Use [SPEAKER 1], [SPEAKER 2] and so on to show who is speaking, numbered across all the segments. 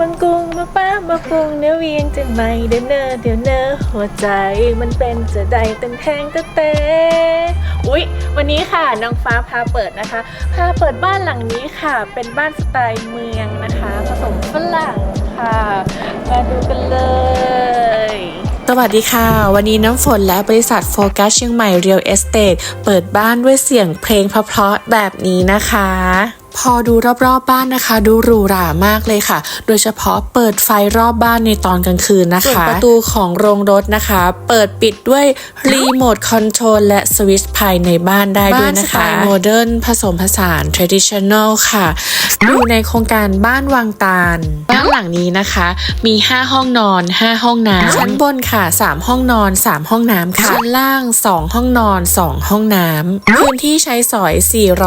[SPEAKER 1] มังกุงมาป้ามาปรุงเนื้อเวียงจะไม่เดินเนอเดี๋ยวเนอหัวใจมันเป็นจะได้เต้นแทงเตะเตะอุ๊ย วันนี้ค่ะน้องฟ้าพาเปิดนะคะ พาเปิดบ้านหลังนี้ค่ะ เป็นบ้านสไตล์เมืองนะคะ ผสมฝรั่งค่ะมาดูกันเลย
[SPEAKER 2] สวัสดีค่ะ วันนี้น้ำฝนและบริษัทโฟกัสเชียงใหม่เรียลเอสเต e เปิดบ้านด้วยเสียงเพลงเพราะๆแบบนี้นะคะ พอดูรอบๆบบ้านนะคะ ดูหรูหรามากเลยค่ะ โดยเฉพาะเปิดไฟรอบบ้านในตอนกลางคืนนะคะส่วนประตูของโรงรถนะคะ เปิดปิดด้วยรีโมทคอนโทรลและสวิตช์ภายในบ้านได้ด้วยนะคะบ้านสไตล์โมเดิร์นผสมผสาน traditional ค่ะ อยู่ในโครงการบ้านวังตาล บ้านหลังนี้นะคะ มี 5 ห้องนอน 5 ห้องน้ำชั้นบนค่ะ 3 ห้องนอน 3 ห้องน้ำค่ะชั้นล่าง 2 ห้องนอน 2 ห้องน้ำพื้นที่ใช้สอย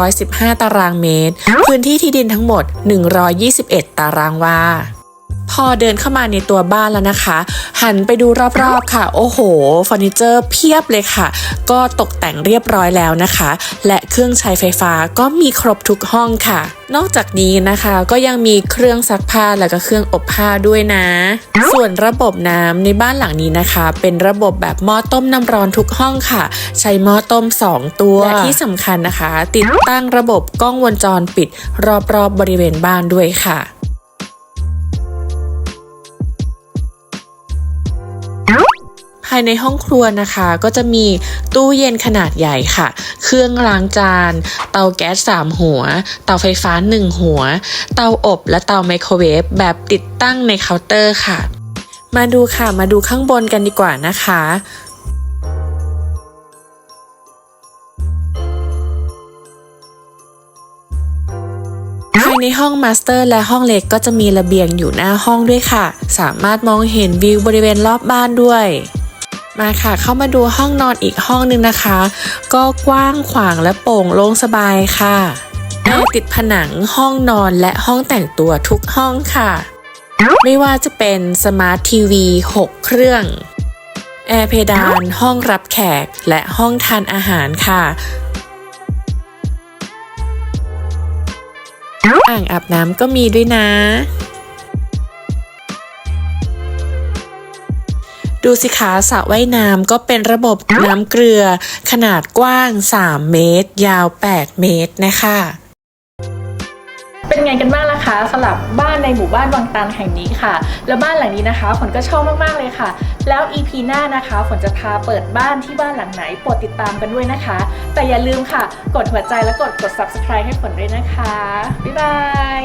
[SPEAKER 2] 415 ตารางเมตร พื้นที่ที่ดินทั้งหมด 121 ตารางวา พอเดินเข้ามาในตัวบ้านแล้วนะคะ หันไปดูรอบๆค่ะ โอ้โหเฟอร์นิเจอร์เพียบเลยค่ะ ก็ตกแต่งเรียบร้อยแล้วนะคะ และเครื่องใช้ไฟฟ้าก็มีครบทุกห้องค่ะ นอกจากนี้นะคะก็ยังมีเครื่องซักผ้าและก็เครื่องอบผ้าด้วยนะ ส่วนระบบน้ำในบ้านหลังนี้นะคะ เป็นระบบแบบหม้อต้มน้ำร้อนทุกห้องค่ะ ใช้หม้อต้ม 2 ตัวและที่สำคัญนะคะ ติดตั้งระบบกล้องวงจรปิด รอบๆบบริเวณบ้านด้วยค่ะายในห้องครัวนะคะ ก็จะมีตู้เย็นขนาดใหญ่ค่ะ เครื่องล้างจาน เตาแก๊ส3หัว เตาไฟฟ้า 1 หัว เตาอบและเตาไมโครเวฟแบบติดตั้งในเคาน์เตอร์ค่ะ มาดูค่ะมาดูข้างบนกันดีกว่านะคะภายในห้องมาสเตอร์และห้องเล็กก็จะมีระเบียงอยู่หน้าห้องด้วยค่ะ สามารถมองเห็นวิวบริเวณรอบบ้านด้วย มาค่ะ เข้ามาดูห้องนอนอีกห้องหนึงนะคะ ก็กว้างขวางและโปร่งโล่งสบายค่ะแอร์ติดผนังห้องนอนและห้องแต่งตัวทุกห้องค่ะ ไม่ว่าจะเป็นสมาร์ททีวี6เครื่อง แอร์เพดานห้องรับแขกและห้องทานอาหารค่ะอ่างอาบน้ำก็มีด้วยนะ ดูสิคะสระว่ายน้ำก็เป็นระบบน้ำเกลือ ขนาดกว้าง 3 เมตร ยาว 8 เมตรนะคะ
[SPEAKER 1] เป็นไงกันบ้างล่ะคะสำหรับบ้านในหมู่บ้านวังตันแห่งนี้ค่ะ แล้วบ้านหลังนี้นะคะฝนก็ชอบมากๆเลยค่ะ แล้ว EP หน้านะคะฝนจะพาเปิดบ้านที่บ้านหลังไหนโปรดติดตามกันด้วยนะคะ แต่อย่าลืมค่ะ กดหัวใจและกดกด subscribe ให้ฝนด้วยนะคะ บ๊ายบาย